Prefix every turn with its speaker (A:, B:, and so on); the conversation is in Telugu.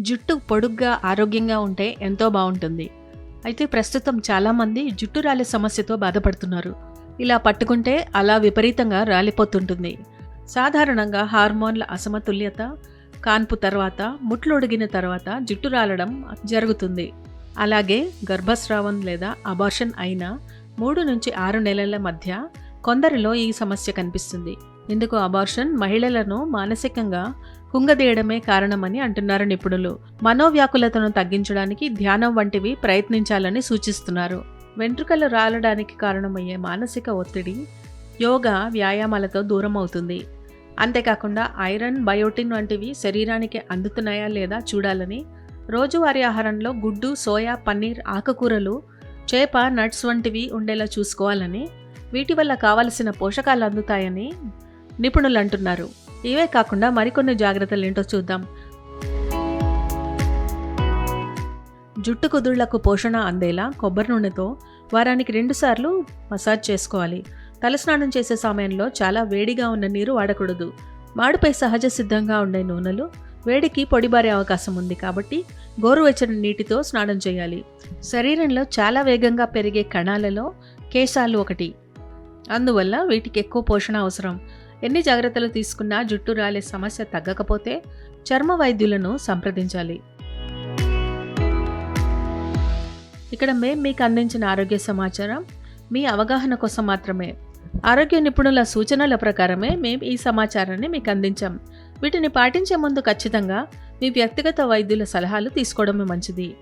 A: జుట్టు పొడుగ్గా ఆరోగ్యంగా ఉంటే ఎంతో బాగుంటుంది. అయితే ప్రస్తుతం చాలామంది జుట్టు రాలే సమస్యతో బాధపడుతున్నారు. ఇలా పట్టుకుంటే అలా విపరీతంగా రాలిపోతుంటుంది. సాధారణంగా హార్మోన్ల అసమతుల్యత కాన్పు తర్వాత ముట్లొడిగిన తర్వాత జుట్టు రాలడం జరుగుతుంది. అలాగే గర్భస్రావం లేదా అబార్షన్ అయిన మూడు నుంచి ఆరు నెలల మధ్య కొందరిలో ఈ సమస్య కనిపిస్తుంది. ఇందుకు అబార్షన్ మహిళలను మానసికంగా కుంగదీయడమే కారణమని అంటున్నారు నిపుణులు. మనోవ్యాకులతను తగ్గించడానికి ధ్యానం వంటివి ప్రయత్నించాలని సూచిస్తున్నారు. వెంట్రుకలు రాలడానికి కారణమయ్యే మానసిక ఒత్తిడి యోగా వ్యాయామాలతో దూరం అవుతుంది అంతేకాకుండా ఐరన్ బయోటిన్ వంటివి శరీరానికి అందుతున్నాయా లేదా చూడాలని రోజువారీ ఆహారంలో గుడ్డు సోయా పన్నీర్ ఆకుకూరలు చేప నట్స్ వంటివి ఉండేలా చూసుకోవాలని వీటి వల్ల కావలసిన పోషకాలు అందుతాయని నిపుణులు అంటున్నారు ఇవే కాకుండా మరికొన్ని జాగ్రత్తలు ఏంటో చూద్దాం. జుట్టు కుదుళ్ళకు పోషణ అందేలా కొబ్బరి నూనెతో వారానికి రెండుసార్లు మసాజ్ చేసుకోవాలి. తలస్నానం చేసే సమయంలో చాలా వేడిగా ఉన్న నీరు వాడకూడదు. మాడుపై సహజ సిద్ధంగా ఉండే నూనెలు వేడికి పొడిబారే అవకాశం ఉంది కాబట్టి గోరువెచ్చని నీటితో స్నానం చేయాలి. శరీరంలో చాలా వేగంగా పెరిగే కణాలలో కేశాలు ఒకటి. అందువల్ల వీటికి ఎక్కువ పోషణ అవసరం. ఎన్ని జాగ్రత్తలు తీసుకున్నా జుట్టు రాలే సమస్య తగ్గకపోతే చర్మ వైద్యులను సంప్రదించాలి. ఇక్కడ మేం మీకు అందించిన ఆరోగ్య సమాచారం మీ అవగాహన కోసం మాత్రమే. ఆరోగ్య నిపుణుల సూచనల ప్రకారమే మేము ఈ సమాచారాన్ని మీకు అందించాం. వీటిని పాటించే ముందు ఖచ్చితంగా మీ వ్యక్తిగత వైద్యుల సలహాలు తీసుకోవడమే మంచిది.